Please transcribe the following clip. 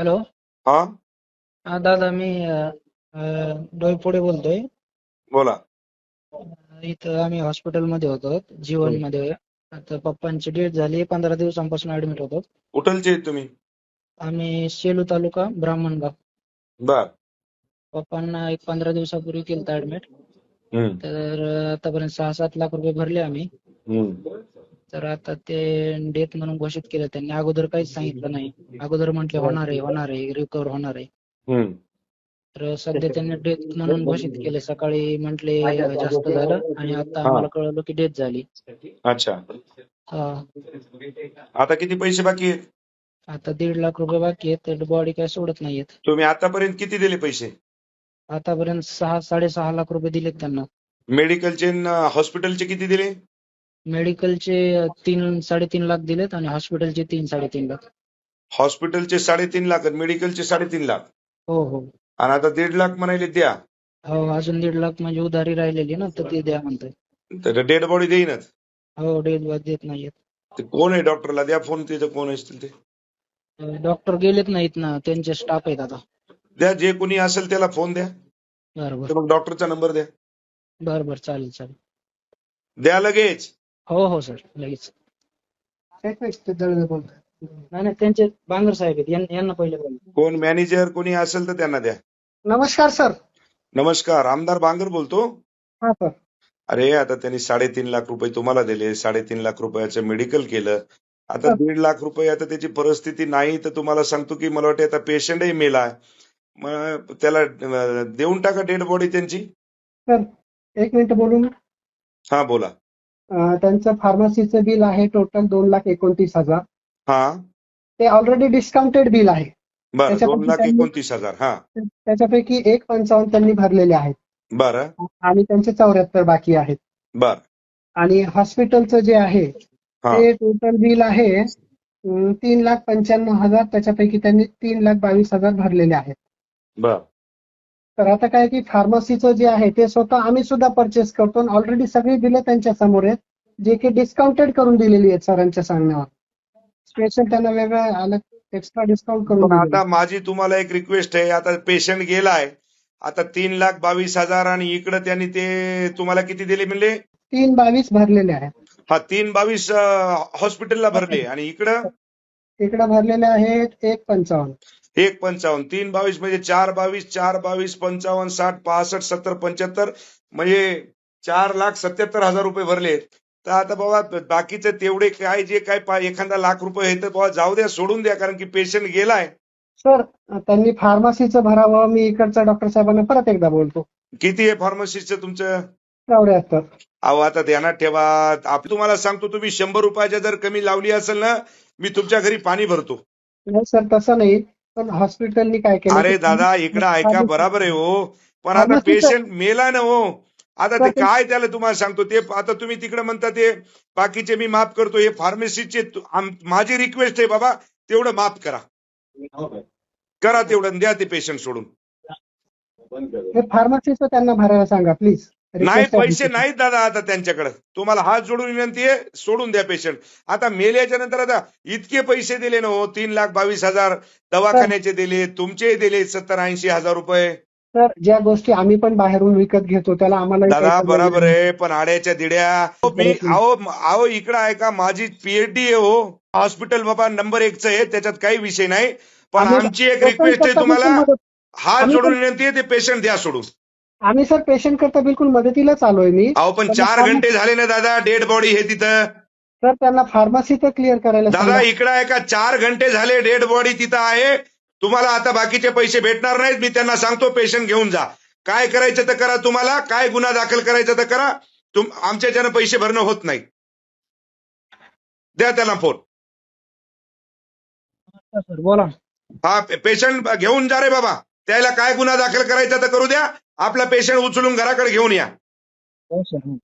Hello हा? हा दादा मी डोईफोडे बोलतोय. बोला. इथं आम्ही हॉस्पिटलमध्ये होतो जीवनमध्ये. आता पप्पांची डेथ झाली पंधरा दिवसांपासून ऍडमिट होतो. कुठलचे आहेत तुम्ही? आम्ही सेलू तालुका ब्राह्मणगाव बर. पप्पांना एक पंधरा दिवसापूर्वी केलं ऍडमिट तर आतापर्यंत सहा सात लाख रुपये भरले आम्ही. तर आता ते डेथ म्हणून घोषित केलं त्यांनी. अगोदर काहीच सांगितलं नाही. अगोदर म्हटले होणार आहे होणार आहे रिकवर होणार आहे. तर सध्या त्यांनी डेथ म्हणून घोषित केले. सकाळी म्हटले जास्त झालं आणि आता आम्हाला कळलं की डेथ झाली. अच्छा. हा. आता किती पैसे बाकी आहेत? आता दीड लाख रुपये बाकी आहेत. तर बॉडी काय सोडत नाहीयेत. तुम्ही आतापर्यंत किती दिले पैसे? आतापर्यंत सहा साडेसहा लाख रुपये दिलेत त्यांना. मेडिकलचे हॉस्पिटलचे किती दिले? मेडिकलचे तीन साडेतीन लाख दिलेत आणि हॉस्पिटलचे तीन साडेतीन लाख. हॉस्पिटलचे साडेतीन लाख आणि मेडिकलचे साडेतीन लाख. हो हो. आणि आता दीड लाख म्हणाले द्या. हो अजून दीड लाख म्हणजे उधारी राहिलेली ना तर ते द्या म्हणतोय तर डेड बॉडी देईनच. हो डेथ देत नाहीयेत. ते कोण आहे डॉक्टरला द्या फोन तिथं कोण असतील ते? डॉक्टर गेलेत नाहीत ना त्यांचे स्टाफ आहेत आता. द्या जे कोणी असेल त्याला फोन द्या. बरं तर मग डॉक्टरचा नंबर द्या. बरं बरं चालेल चालेल. द्या लगेच. हो हो सर लगेच. नाही नाही त्यांचे बांगर साहेब आहेत. यां- यांना पहिले बोला कोण मॅनेजर कोणी असेल तर त्यांना द्या. नमस्कार सर नमस्कार. आमदार बांगर बोलतो? हा सर अरे आता त्यांनी साडेतीन लाख रुपये तुम्हाला दिले. साडेतीन लाख रुपयाचं मेडिकल केलं. आता दीड लाख रुपये आता त्याची परिस्थिती नाही तर तुम्हाला सांगतो की मला वाटतं आता पेशंटही मेला. मग त्याला अं, देऊन टाका डेड बॉडी त्यांची. सर एक मिनिट बोलून. हा बोला. त्यांचं फार्मसीचं बिल आहे टोटल दोन लाख एकोणतीस हजार. हा. ते ऑलरेडी डिस्काउंटेड बिल आहे. बरं त्याच्यापैकी दोन लाख त्यांनी- एकोणतीस हजार हा. त्याच्यापैकी एक पंचावन्न त्यांनी भरलेले आहेत. बरं. आणि त्यांचे चौऱ्याहत्तर बाकी आहेत. बर. आणि हॉस्पिटलचं जे आहे ते टोटल बिल आहे तीन लाख पंच्याण्णव हजार. त्याच्यापैकी त्यांनी तीन लाख बावीस हजार भरलेले आहेत. बर. तर आता काय की फार्मसीचं जे आहे ते स्वतः आम्ही सुद्धा परचेस करतो ऑलरेडी सगळी बिलं त्यांच्यासमोर आहेत जे की डिस्काउंटेड करून दिलेली आहेत सरांच्या सांगण्यावर. स्पेशल त्यांना वेगळं अलग एक्स्ट्रा डिस्काउंट करून आता माझी तुम्हाला एक रिक्वेस्ट आहे आता पेशंट गेलाय आता तीन लाख बावीस हजार आणि इकडे त्यांनी ते तुम्हाला किती दिले म्हणले? तीन बावीस भरलेले आहेत. हा तीन बावीस हॉस्पिटलला भरले आणि इकडं? इकडे भरलेले आहेत एक पंचावन्न. एक पंचावन्न. तीन बावीस म्हणजे चार बावीस चार बावीस पंचावन्न साठ पासष्ट सत्तर पंच्याहत्तर. म्हणजे चार लाख सत्याहत्तर हजार रुपये भरले तर आता बाबा बाकीचे तेवढे काय जे काय एखादा लाख रुपये आहे तर बाबा जाऊ द्या सोडून द्या कारण की पेशंट गेलाय. सर त्यांनी फार्मसीचं भरावं मी इकडच्या डॉक्टर साहेबांना परत एकदा बोलतो. किती आहे फार्मसीचं तुमचं? अहो आता ध्यानात ठेवा. तुम्हाला सांगतो तुम्ही शंभर रुपयाच्या जर कमी लावली असेल ना मी तुमच्या घरी पाणी भरतो. नाही सर तसं नाही. पण हॉस्पिटलनी काय केलं? अरे दादा इकडं ऐका बराबर आहे हो. पण आता पेशंट मेला ना हो. आता ते काय त्याला तुम्हाला सांगतो ते आता तुम्ही तिकडे म्हणता ते बाकीचे मी माफ करतो हे फार्मसीचे तु- आम- माझी रिक्वेस्ट आहे बाबा तेवढं माफ करा. करा तेवढं द्या ते पेशंट सोडून. हे फार्मसीचं त्यांना भरायला सांगा प्लीज नाही पैसे नाहीत दादा आता त्यांच्याकडे. तुम्हाला हात जोडून विनंती आहे सोडून द्या पेशंट आता मेल्याच्या नंतर आता इतके पैसे दिले ना हो तीन लाख बावीस हजार दवाखान्याचे दिले तुमचे दिले सत्तर ऐंशी हजार रुपये. तर ज्या गोष्टी आम्ही पण बाहेरून विकत घेतो त्याला आम्हाला दादा बरोबर आहे पण आड्याच्या दिड्या. मी अहो अहो इकडं आहे का माझी पीएचडी आहे हो. हॉस्पिटल बाबा नंबर एकच आहे त्याच्यात काही विषय नाही. पण आमची एक रिक्वेस्ट आहे तुम्हाला. हात जोडून विनंती आहे ते पेशंट द्या सोडून. आम्ही सर पेशंट करता बिलकुल मदतीलाच आलोय मी. अहो पण चार घंटे झाले ना दादा डेड बॉडी हे तिथं. सर त्यांना फार्मसी तर क्लिअर करायला दादा सांगा. इकडं आहे का? चार घंटे झाले डेड बॉडी तिथं आहे. तुम्हाला आता बाकीचे पैसे भेटणार नाहीत. मी त्यांना सांगतो पेशंट घेऊन जा. काय करायचं तर करा तुम्हाला. काय गुन्हा दाखल करायचा तर करा. तुम आमच्या ज्यानं पैसे भरणं होत नाही. द्या त्याला फोन सर. बोला. हा पेशंट घेऊन जा रे बाबा. त्याला काय गुन्हा दाखल करायचा तर करू द्या. आपला पेशंट उचलून घराकडे घेऊन या. हो, हो.